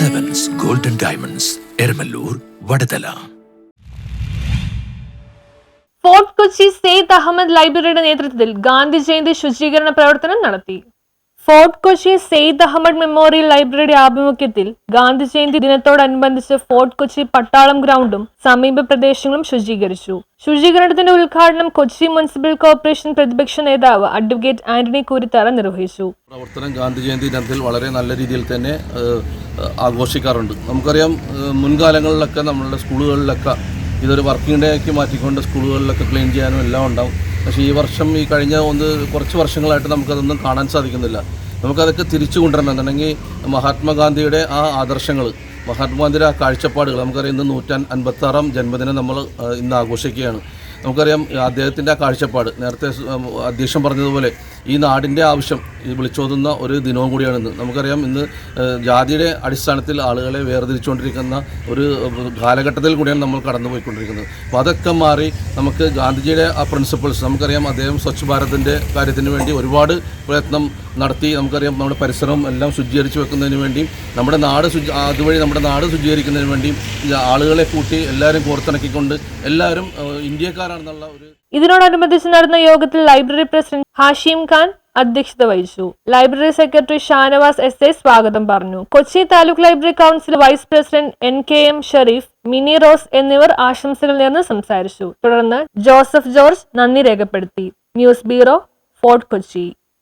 Diamonds Eramallur Vadathala fort Kochi Syed Ahmed ലൈബ്രറിയുടെ നേതൃത്വത്തിൽ ഗാന്ധി ജയന്തി ശുചീകരണ പ്രവർത്തനം നടത്തി. ഫോർട്ട് കൊച്ചി സെയ്ദ് അഹമ്മദ് മെമ്മോറിയൽ ലൈബ്രറിയുടെ ആഭിമുഖ്യത്തിൽ ഗാന്ധി ജയന്തി ദിനത്തോടനുബന്ധിച്ച് ഫോർട്ട് കൊച്ചി പട്ടാളം ഗ്രൗണ്ടും സമീപ പ്രദേശങ്ങളും ശുചീകരിച്ചു. ശുചീകരണത്തിന്റെ ഉദ്ഘാടനം കൊച്ചി മുനിസിപ്പൽ കോർപ്പറേഷൻ പ്രതിപക്ഷ നേതാവ് അഡ്വക്കേറ്റ് ആന്റണി കൂരിത്തറ നിർവഹിച്ചു. പ്രവർത്തനം ഗാന്ധി ജയന്തി ദിനത്തിൽ വളരെ നല്ല രീതിയിൽ തന്നെ ആഘോഷിക്കാറുണ്ട്. നമുക്കറിയാം മുൻകാലങ്ങളിലൊക്കെ നമ്മളുടെ സ്കൂളുകളിലൊക്കെ ഇതൊരു വർക്കിംഗ് ഡേ ആക്കി മാറ്റിക്കൊണ്ട് സ്കൂളുകളിലൊക്കെ ക്ലീൻ ചെയ്യാനും എല്ലാം ഉണ്ടാവും. പക്ഷേ ഈ വർഷം ഈ കഴിഞ്ഞ ഒന്ന് കുറച്ച് വർഷങ്ങളായിട്ട് നമുക്കതൊന്നും കാണാൻ സാധിക്കുന്നില്ല. നമുക്കതൊക്കെ തിരിച്ചു കൊണ്ടുവരണം. എന്നുണ്ടെങ്കിൽ മഹാത്മാഗാന്ധിയുടെ ആ ആദർശങ്ങൾ മഹാത്മാഗാന്ധിയുടെ ആ കാഴ്ചപ്പാടുകൾ നമുക്കറിയാം ഇന്ന് നൂറ്റാൻ അൻപത്താറാം ജന്മദിനം നമ്മൾ ഇന്ന് ആഘോഷിക്കുകയാണ്. നമുക്കറിയാം അദ്ദേഹത്തിന്റെ ആ കാഴ്ചപ്പാട് നേരത്തെ അധ്യക്ഷൻ പറഞ്ഞതുപോലെ ഈ നാടിന്റെ ആവശ്യം ഈ വിളിച്ചോതുന്ന ഒരു ദിനവും കൂടിയാണിന്ന്. നമുക്കറിയാം ഇന്ന് ജാതിയുടെ അടിസ്ഥാനത്തിൽ ആളുകളെ വേർതിരിച്ചുകൊണ്ടിരിക്കുന്ന ഒരു കാലഘട്ടത്തിൽ കൂടിയാണ് നമ്മൾ കടന്നുപോയിക്കൊണ്ടിരിക്കുന്നത്. അപ്പോൾ അതൊക്കെ മാറി നമുക്ക് ഗാന്ധിജിയുടെ ആ പ്രിൻസിപ്പിൾസ് നമുക്കറിയാം അദ്ദേഹം സ്വച്ഛ് ഭാരതിന്റെ കാര്യത്തിന് വേണ്ടി ഒരുപാട് പ്രയത്നം നടത്തി നമുക്കറിയാം നമ്മുടെ പരിസരം എല്ലാം ശുചീകരിച്ച് വെക്കുന്നതിന് വേണ്ടി നമ്മുടെ നാട് ശുചി അതുവഴി നമ്മുടെ നാട് ശുചീകരിക്കുന്നതിന് വേണ്ടി ആളുകളെ കൂട്ടി എല്ലാവരും കോർത്തിണക്കിക്കൊണ്ട് എല്ലാവരും ഇന്ത്യക്കാരാണെന്നുള്ള ഒരു ഇതിനോടനുബന്ധിച്ച് നടന്ന യോഗത്തിൽ ലൈബ്രറി പ്രസിഡന്റ് ഹാഷിം ഖാൻ അധ്യക്ഷത വഹിച്ചു. Library secretary Shanavas S A സ്വാഗതം പറഞ്ഞു. Kochi taluk library council vice president N K M Sherif Mini Rose എന്നിവർ ആശംസകൾ നേർന്ന് സംസാരിച്ചു. തുടർന്ന് ജോസഫ് ജോർജ് നന്ദി രേഖപ്പെടുത്തി. News bureau fort Kochi.